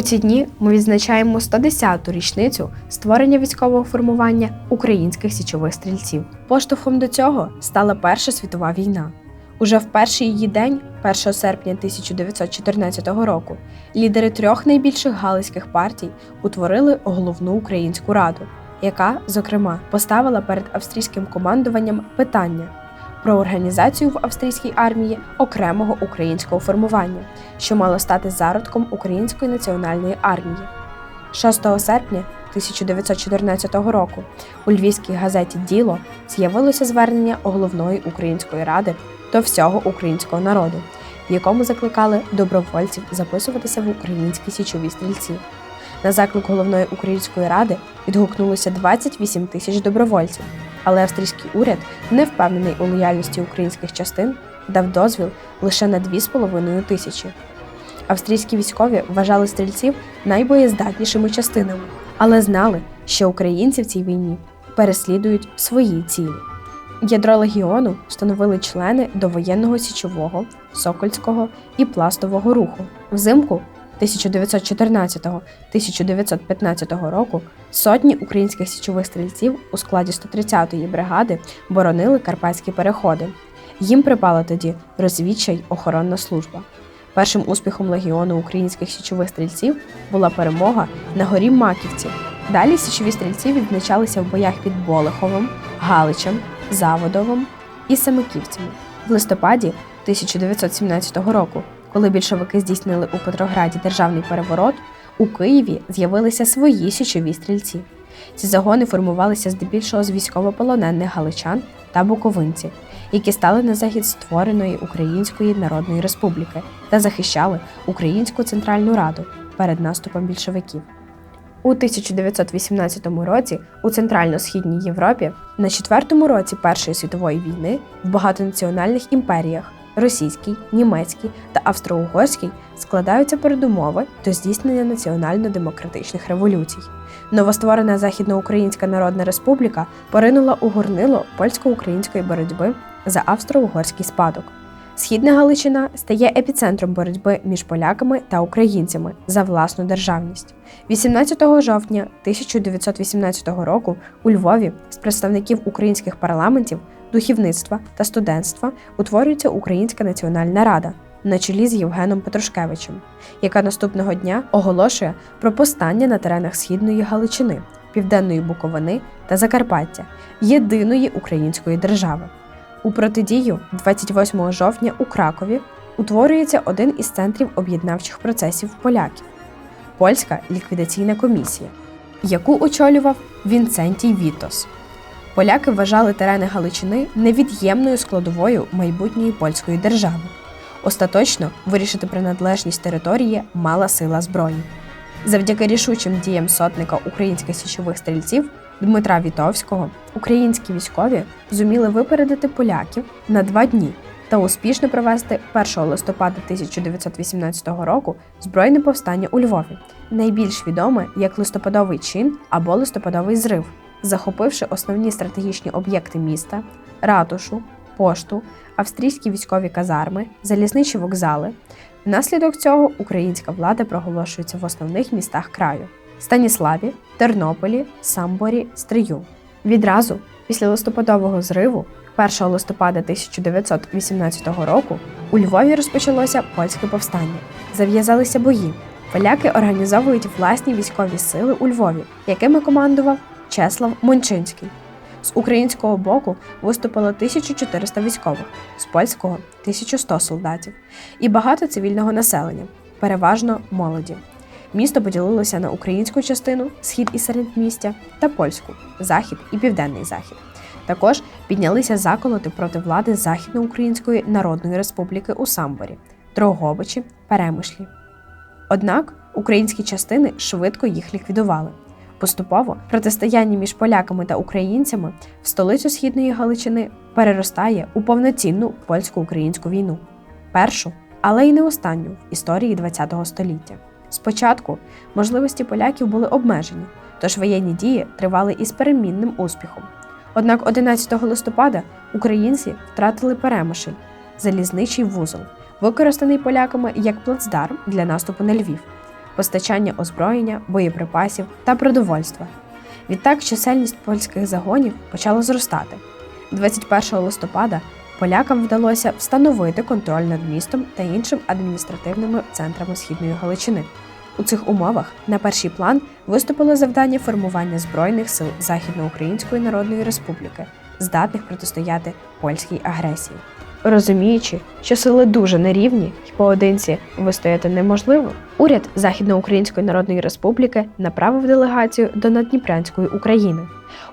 У ці дні ми відзначаємо 110-ту річницю створення військового формування українських січових стрільців. Поштовхом до цього стала Перша світова війна. Уже в перший її день, 1 серпня 1914 року, лідери трьох найбільших галицьких партій утворили головну українську раду, яка, зокрема, поставила перед австрійським командуванням питання про організацію в австрійській армії окремого українського формування, що мало стати зародком Української національної армії. 6 серпня 1914 року у львівській газеті Діло з'явилося звернення головної української ради до всього українського народу, в якому закликали добровольців записуватися в українські січові стрільці. На заклик головної української ради відгукнулося 28 тисяч добровольців, але австрійський уряд, не впевнений у лояльності українських частин, дав дозвіл лише на 2,5 тисячі. Австрійські військові вважали стрільців найбоєздатнішими частинами, але знали, що українці в цій війні переслідують свої цілі. Ядро легіону становили члени довоєнного січового, сокольського і пластового руху. Взимку 1914-1915 року сотні українських січових стрільців у складі 130-ї бригади боронили карпатські переходи. Їм припала тоді розвідча й охоронна служба. Першим успіхом легіону українських січових стрільців була перемога на горі Маківці. Далі січові стрільці відзначалися в боях під Болеховим, Галичем, Заводовим і Семиківцями. В листопаді 1917 року, коли більшовики здійснили у Петрограді державний переворот, у Києві з'явилися свої січові стрільці. Ці загони формувалися здебільшого з військовополонених галичан та буковинців, які стали на захід створеної Української Народної Республіки та захищали Українську Центральну Раду перед наступом більшовиків. У 1918 році у Центрально-Східній Європі на четвертому році Першої світової війни в багатонаціональних імперіях російській, німецькій та австро-угорській складаються передумови до здійснення національно-демократичних революцій. Новостворена Західноукраїнська Народна Республіка поринула у горнило польсько-української боротьби за австро-угорський спадок. Східна Галичина стає епіцентром боротьби між поляками та українцями за власну державність. 18 жовтня 1918 року у Львові з представників українських парламентів, духовництва та студентства утворюється Українська національна рада на чолі з Євгеном Петрушкевичем, яка наступного дня оголошує про постання на теренах Східної Галичини, Південної Буковини та Закарпаття єдиної української держави. У протидію 28 жовтня у Кракові утворюється один із центрів об'єднавчих процесів поляків польська ліквідаційна комісія, яку очолював Вінцентій Вітос. Поляки вважали терени Галичини невід'ємною складовою майбутньої польської держави. Остаточно вирішити приналежність території мала сила зброї. Завдяки рішучим діям сотника українських січових стрільців Дмитра Вітовського українські військові зуміли випередити поляків на два дні та успішно провести 1 листопада 1918 року збройне повстання у Львові, найбільш відоме як листопадовий чин або листопадовий зрив, захопивши основні стратегічні об'єкти міста, ратушу, пошту, австрійські військові казарми, залізничі вокзали. Внаслідок цього українська влада проголошується в основних містах краю. Станіславі, Тернополі, Самборі, Стрию. Відразу після листопадового зриву, 1 листопада 1918 року, у Львові розпочалося польське повстання. Зав'язалися бої. Поляки організовують власні військові сили у Львові, якими командував Чеслав Мончинський. З українського боку виступило 1400 військових, з польського 1100 солдатів і багато цивільного населення, переважно молоді. Місто поділилося на українську частину схід і середмістя та польську захід і південний захід. Також піднялися заколоти проти влади Західноукраїнської Народної Республіки у Самборі, Дрогобичі, Перемишлі. Однак українські частини швидко їх ліквідували. Поступово протистояння між поляками та українцями в столицю Східної Галичини переростає у повноцінну польсько-українську війну, першу, але й не останню в історії ХХ століття. Спочатку можливості поляків були обмежені, тож воєнні дії тривали із перемінним успіхом. Однак 11 листопада українці втратили перемишль, залізничий вузол, використаний поляками як плацдарм для наступу на Львів. Постачання озброєння, боєприпасів та продовольства. Відтак чисельність польських загонів почала зростати. 21 листопада полякам вдалося встановити контроль над містом та іншими адміністративними центрами Східної Галичини. У цих умовах на перший план виступило завдання формування збройних сил Західноукраїнської Народної Республіки, здатних протистояти польській агресії. Розуміючи, що сили дуже нерівні і поодинці вистояти неможливо, уряд Західноукраїнської Народної Республіки направив делегацію до Надніпрянської України.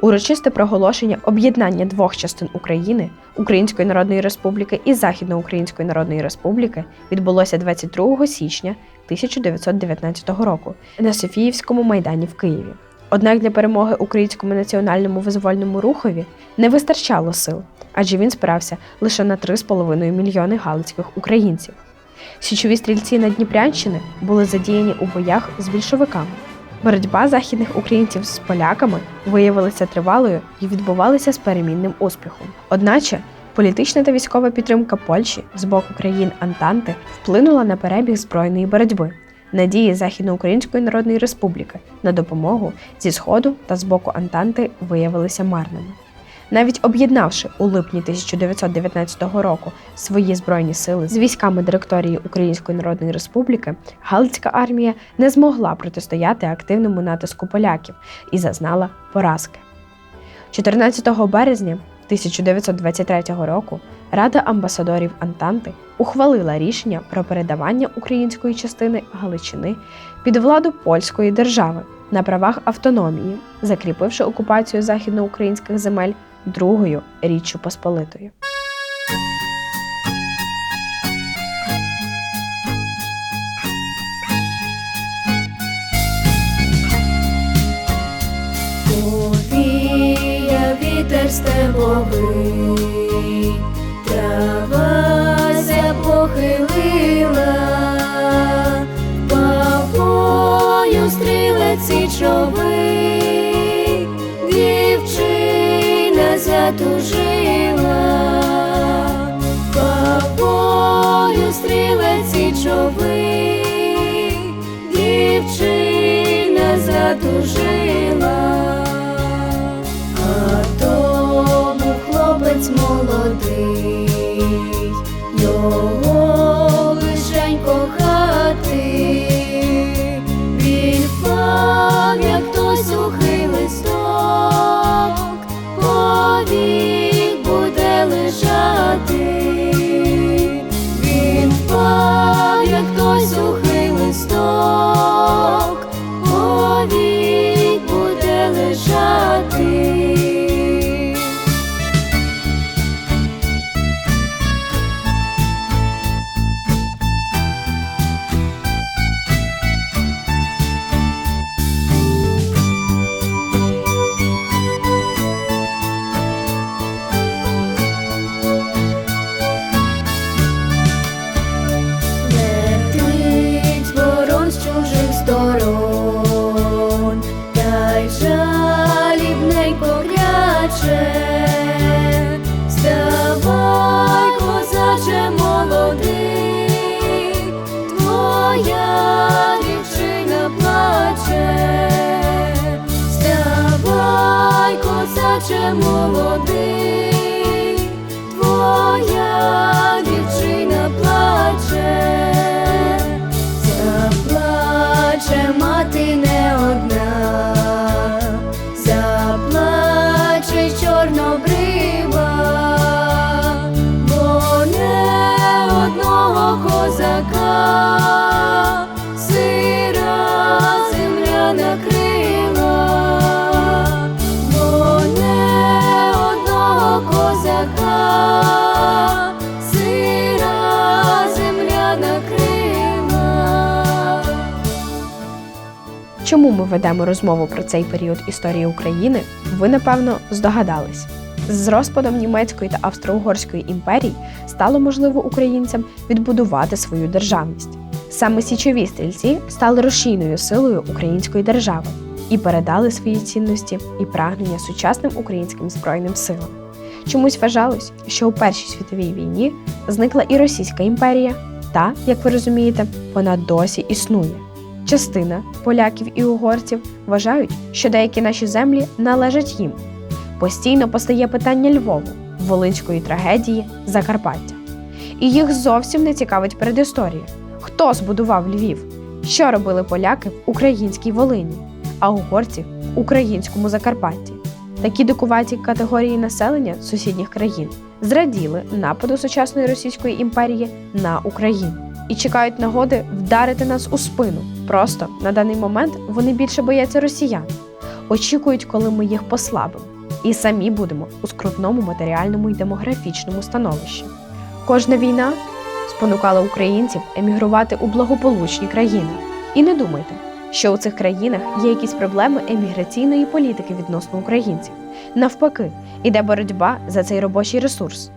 Урочисте проголошення об'єднання двох частин України Української Народної Республіки і Західноукраїнської Народної Республіки відбулося 22 січня 1919 року на Софіївському майдані в Києві. Однак для перемоги українському національному визвольному рухові не вистачало сил, адже він спирався лише на 3,5 мільйони галицьких українців. Січові стрільці на Дніпрянщини були задіяні у боях з більшовиками. Боротьба західних українців з поляками виявилася тривалою і відбувалася з перемінним успіхом. Одначе політична та військова підтримка Польщі з боку країн Антанти вплинула на перебіг збройної боротьби. Надії Західноукраїнської Народної Республіки на допомогу зі Сходу та з боку Антанти виявилися марними. Навіть об'єднавши у липні 1919 року свої збройні сили з військами директорії Української Народної Республіки, Галицька армія не змогла протистояти активному натиску поляків і зазнала поразки. 14 березня 1923 року Рада амбасадорів Антанти ухвалила рішення про передавання української частини Галичини під владу польської держави на правах автономії, закріпивши окупацію західноукраїнських земель Другою Річчю Посполитою. Повія вітер степовий, травася похилила, павою стрілець січовий, дівчина затужила, павою стрілець чови, дівчина затужила. А то був хлопець молодий, amor. Ми ведемо розмову про цей період історії України, ви напевно здогадались. З розпадом німецької та австро-угорської імперій стало можливо українцям відбудувати свою державність. Саме січові стрільці стали рушійною силою української держави і передали свої цінності і прагнення сучасним українським збройним силам. Чомусь вважалось, що у Першій світовій війні зникла і Російська імперія, та, як ви розумієте, вона досі існує. Частина поляків і угорців вважають, що деякі наші землі належать їм. Постійно постає питання Львову, Волинської трагедії, Закарпаття. І їх зовсім не цікавить передісторія. Хто збудував Львів? Що робили поляки в українській Волині, а угорці в українському Закарпатті? Такі дикуваті категорії населення сусідніх країн зраділи нападу сучасної Російської імперії на Україну і чекають нагоди вдарити нас у спину. Просто на даний момент вони більше бояться росіян, очікують, коли ми їх послабимо, і самі будемо у скрутному матеріальному і демографічному становищі. Кожна війна спонукала українців емігрувати у благополучні країни. І не думайте, що у цих країнах є якісь проблеми еміграційної політики відносно українців. Навпаки, іде боротьба за цей робочий ресурс.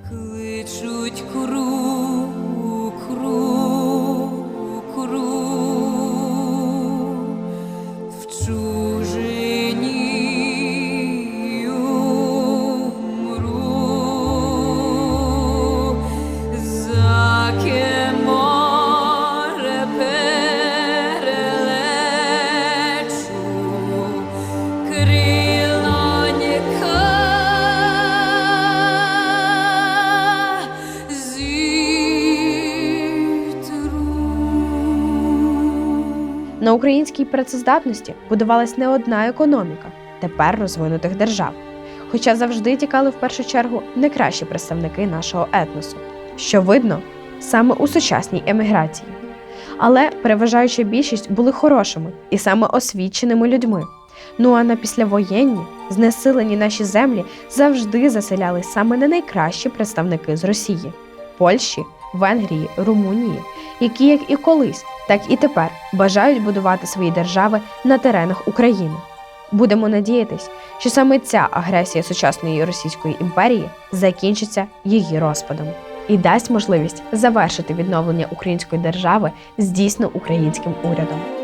На українській працездатності будувалась не одна економіка тепер розвинутих держав. Хоча завжди тікали в першу чергу не кращі представники нашого етносу, що видно саме у сучасній еміграції. Але переважаюча більшість були хорошими і саме освіченими людьми. Ну а на післявоєнні, знесилені наші землі завжди заселяли саме не найкращі представники з Росії, Польщі, Венгрії, Румунії, які як і колись, так і тепер бажають будувати свої держави на теренах України. Будемо надіятись, що саме ця агресія сучасної Російської імперії закінчиться її розпадом і дасть можливість завершити відновлення української держави з дійсно українським урядом.